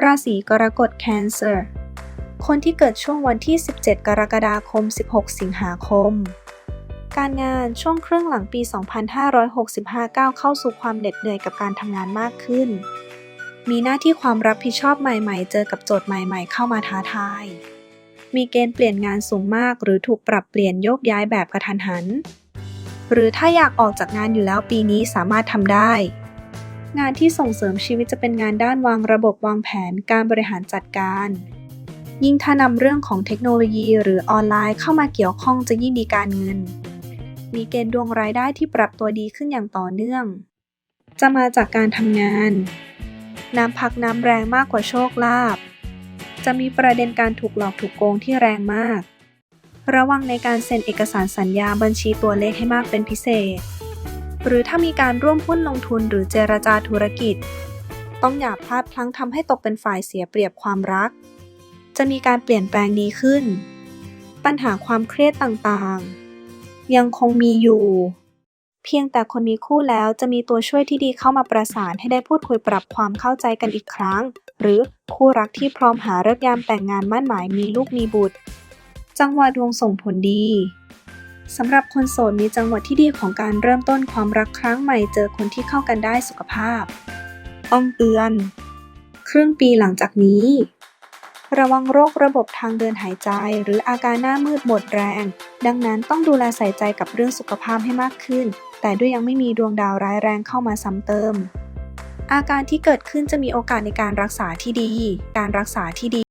ราศีกรกฎ Cancer คนที่เกิดช่วงวันที่ 17 กรกฎาคม 16 สิงหาคม การงานช่วงครึ่งหลังปี 2565 ก้าวเข้าสู่ความเหน็ดเหนื่อยกับการทำงานมากขึ้น มีหน้าที่ความรับผิดชอบใหม่ๆ เจอกับโจทย์ใหม่ๆ เข้ามาท้าทาย มีเกณฑ์เปลี่ยนงานสูงมากหรือถูกปรับเปลี่ยนโยกย้ายแบบกระทันหัน หรือถ้าอยากออกจากงานอยู่แล้วปีนี้สามารถทำได้ งานที่ส่งเสริมชีวิตจะเป็นงานด้านวางระบบวางแผนการบริหารจัดการ ยิ่งถ้านำเรื่องของเทคโนโลยี หรือออนไลน์เข้ามาเกี่ยวข้องจะยิ่งดีการเงิน มีเกณฑ์ดวงรายได้ที่ปรับตัวดีขึ้นอย่างต่อเนื่อง จะมาจากการทำงาน น้ำพักน้ำแรงมากกว่าโชคลาภจะมีประเด็นการถูกหลอกถูกโกงที่แรงมาก ระวังในการเซ็นเอกสารสัญญาบัญชีตัวเลขให้มากเป็นพิเศษ หรือถ้ามีการร่วมหุ้นลงทุนหรือเจรจาธุรกิจ ต้องอย่าพลาดพลั้งทำให้ตกเป็นฝ่ายเสียเปรียบความรัก จะมีการเปลี่ยนแปลงดีขึ้น ปัญหาความเครียดต่างๆ ยังคงมีอยู่ เพียงแต่คนมีคู่แล้วจะมีตัวช่วยที่ดีเข้ามาประสานให้ได้พูดคุยปรับความเข้าใจกันอีกครั้ง หรือคู่รักที่พร้อมหาเลิกยามแต่งงานมั่นหมายมีลูกมีบุตร จังหวะดวงส่งผลดี สำหรับคนโสดมีจังหวะที่ดีของการเริ่มต้นความรักครั้งใหม่เจอคนที่เข้ากันได้สุขภาพ ต้องเตือน ครึ่งปีหลังจากนี้ ระวังโรคระบบทางเดินหายใจ หรืออาการหน้ามืดหมดแรง ดังนั้นต้องดูแลใส่ใจกับเรื่องสุขภาพให้มากขึ้น แต่ด้วยยังไม่มีดวงดาวร้ายแรงเข้ามาซ้ำเติม อาการที่เกิดขึ้นจะมีโอกาสในการรักษาที่ดี การรักษาที่ดี